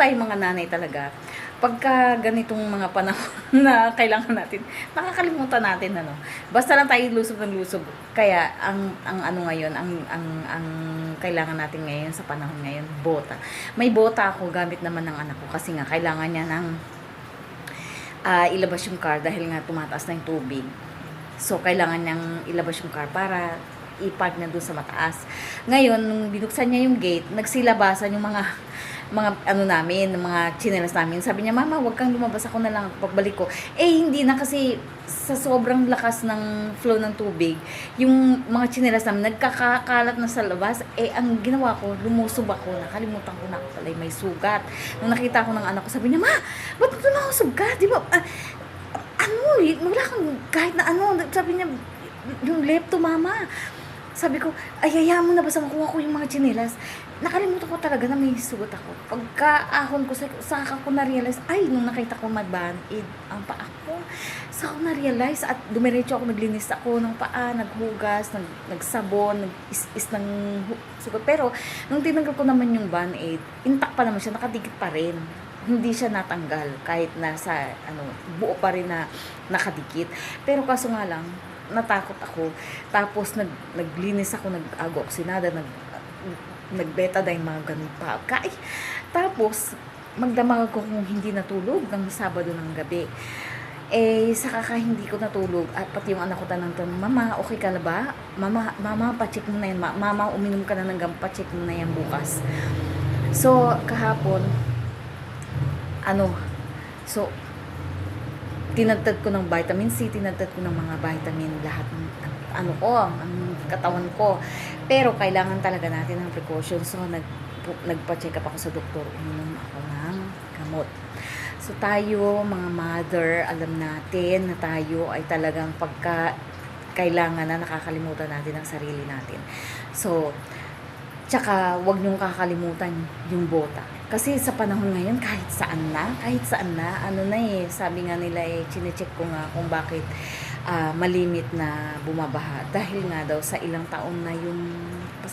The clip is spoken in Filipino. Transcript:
tayo mga nanay talaga, pagka ganitong mga panahon na kailangan natin, nakakalimutan natin ano. Basta lang tayo lusob ng lusob. Kaya ang ang ano ngayon, ang ang ang kailangan natin ngayon sa panahon ngayon, bota. May bota ako gamit naman ng anak ko kasi nga kailangan niya ng ah, ilabas yung car dahil nga tumataas na yung tubig. So, kailangan niyang ilabas yung car para i-park na doon sa mataas. Ngayon, nung binuksan niya yung gate, nagsilabasan yung mga mga ano namin, mga chinelas namin. Sabi niya, Mama, wag kang lumabas ako na lang pagbalik ko. Eh, hindi na kasi sa sobrang lakas ng flow ng tubig, yung mga chinelas namin nagkakakalat na sa labas. Eh, ang ginawa ko, lumusob ako. Nakalimutan ko na ako pala may sugat. Nung nakita ko ng anak ko, sabi niya, Ma, ba't nakusog ka? Di ba, ah, ano, eh, wala kang kahit na ano. Sabi niya, yung lepto, mama. Sabi ko, ay, hayaan mo na basta makuha ko yung mga chinelas. Nakalimutan ko talaga na may sugot ako. Pagka-ahon ko, sa- saka ko na-realize, ay, nung nakita ko mag-band-aid ang paa ko, saka ko na-realize at dumiretso ako, naglinis ako ng paa, naghugas, nag, nagsabon, nag-is-is ng sugot. Pero, nung tinanggal ko naman yung band-aid, intact pa naman siya, nakadikit pa rin hindi siya natanggal kahit nasa ano buo pa rin na nakadikit pero kaso nga lang natakot ako. Tapos nag naglinis ako nag-ago oksinada nag nagbetadine mga ganun pa. Kay, tapos magdamag ako kung hindi natulog ng Sabado ng gabi. Eh saka ka hindi ko natulog at pati yung anak ko tanong tanong mama okay ka na ba? Mama mama pa-check mo na yan. Ma- mama uminom ka na ng gamot pa-check mo na yan bukas. So kahapon ano, so, tinagtad ko ng vitamin C, tinagtad ko ng mga vitamin, lahat ng, ano ko, ang katawan ko. Pero, kailangan talaga natin ng precaution. So, nag, nagpa-check up ako sa doktor, uminom ako ng gamot. So, tayo, mga mother, alam natin na tayo ay talagang pagka kailangan na nakakalimutan natin ang sarili natin. So, Tsaka, wag niyong kakalimutan yung bota. Kasi sa panahon ngayon, kahit saan na, kahit saan na, ano na eh, sabi nga nila eh, chinecheck ko nga kung bakit ah, malimit na bumabaha. Dahil nga daw sa ilang taon na yung